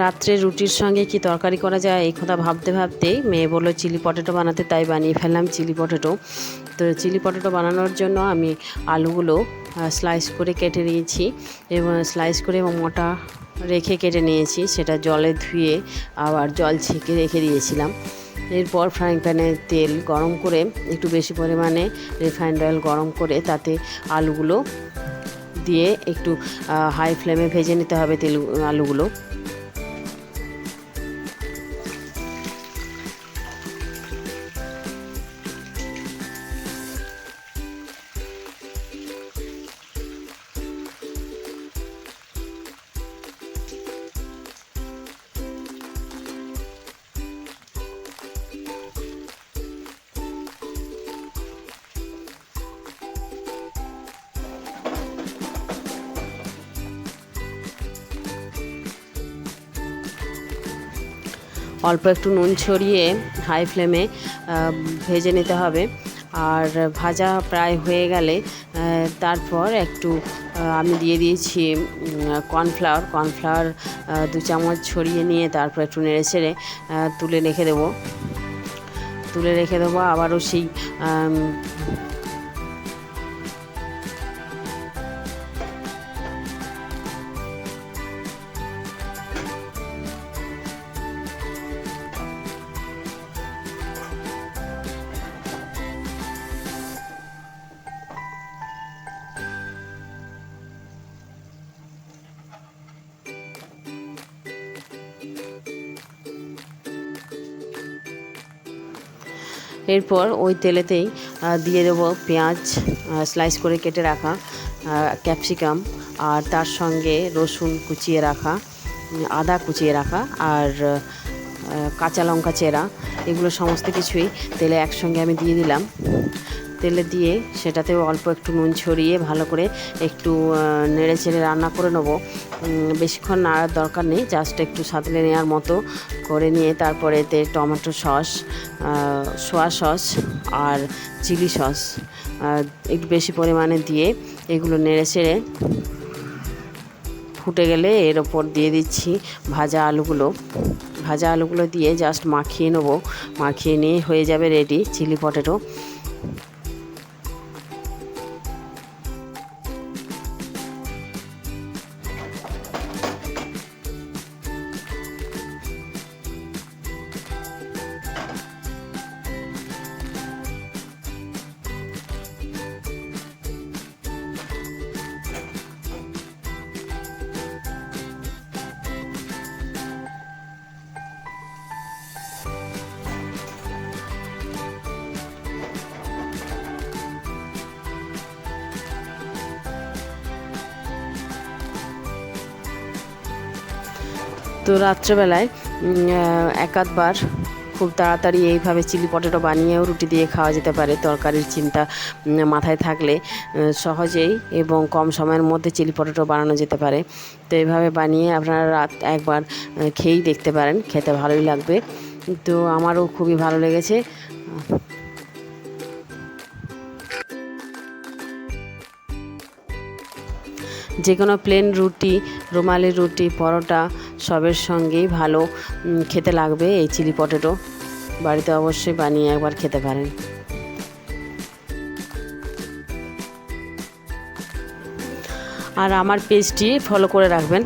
রাত্রে রুটির সঙ্গে কি তরকারি করা যায়, এই কথা ভাবতে ভাবতেই মেয়ে বলল, চিলি পটেটো বানাতে তাই বানিয়ে ফেললাম চিলি পটেটো। তো চিলি পটেটো বানানোর জন্য আমি আলুগুলো স্লাইস করে কেটে নিয়েছি এবং স্লাইস করে এবং মোটা রেখে কেটে নিয়েছি, সেটা জলে ধুয়ে আবার জল ছেঁকে রেখে দিয়েছিলাম। এরপর ফ্রাইং প্যানে তেল গরম করে একটু বেশি পরিমাণে রিফাইন্ড অয়েল গরম করে তাতে আলুগুলো দিয়ে একটু হাই ফ্লেমে ভেজে নিতে হবে তেল আলুগুলো। অল্প একটু নুন ছড়িয়ে হাই ফ্লেমে ভেজে নিতে হবে। আর ভাজা প্রায় হয়ে গেলে তারপর একটু আমি দিয়ে দিয়েছি কর্নফ্লাওয়ার কর্নফ্লাওয়ার দু চামচ ছড়িয়ে নিয়ে তারপর একটু নেড়ে ছেড়ে তুলে রেখে দেবো। তুলে রেখে দেবো, আবারও সেই এরপর ওই তেলেতেই দিয়ে দেবো পেঁয়াজ স্লাইস করে কেটে রাখা ক্যাপসিকাম আর তার সঙ্গে রসুন কুচিয়ে রাখা আদা কুচিয়ে রাখা, আর কাঁচা লঙ্কা চেরা, এগুলো সমস্ত কিছুই তেলে একসঙ্গে আমি দিয়ে দিলাম। তেলে দিয়ে সেটাতেও অল্প একটু নুন ছড়িয়ে ভালো করে একটু নেড়ে চেড়ে রান্না করে নেব। বেশিক্ষণ নাড়ার দরকার নেই জাস্ট একটু সাঁতলে নেওয়ার মতো করে নিয়ে তারপরে এতে টমেটো সস সোয়া সস আর চিলি সস একটু বেশি পরিমাণে দিয়ে এগুলো নেড়ে চেড়ে ফুটে গেলে এর ওপর দিয়ে দিচ্ছি ভাজা আলুগুলো। ভাজা আলুগুলো দিয়ে জাস্ট মাখিয়ে নেব, মাখিয়ে নিয়ে হয়ে যাবে রেডি চিলি পটেটো তো রাত্রেবেলায় উম, আহ, এক আধবার খুব তাড়াতাড়ি এইভাবে চিলি পটেটো বানিয়েও রুটি দিয়ে খাওয়া যেতে পারে তরকারির চিন্তা মাথায় থাকলে সহজেই এবং কম সময়ের মধ্যে চিলি পটেটো বানানো যেতে পারে। তো এইভাবে বানিয়ে আপনারা রাত একবার খেয়েই দেখতে পারেন খেতে ভালোই লাগবে। তো আমারও খুবই ভালো লেগেছে। যে কোনো প্লেন রুটি রুমালি রুটি পরোটা সবের সঙ্গেই ভালো খেতে লাগবে এই চিলি পটেটো। বাড়িতে অবশ্যই বানিয়ে একবার খেতে পারেন। আর আমার পেজটি ফলো করে রাখবেন।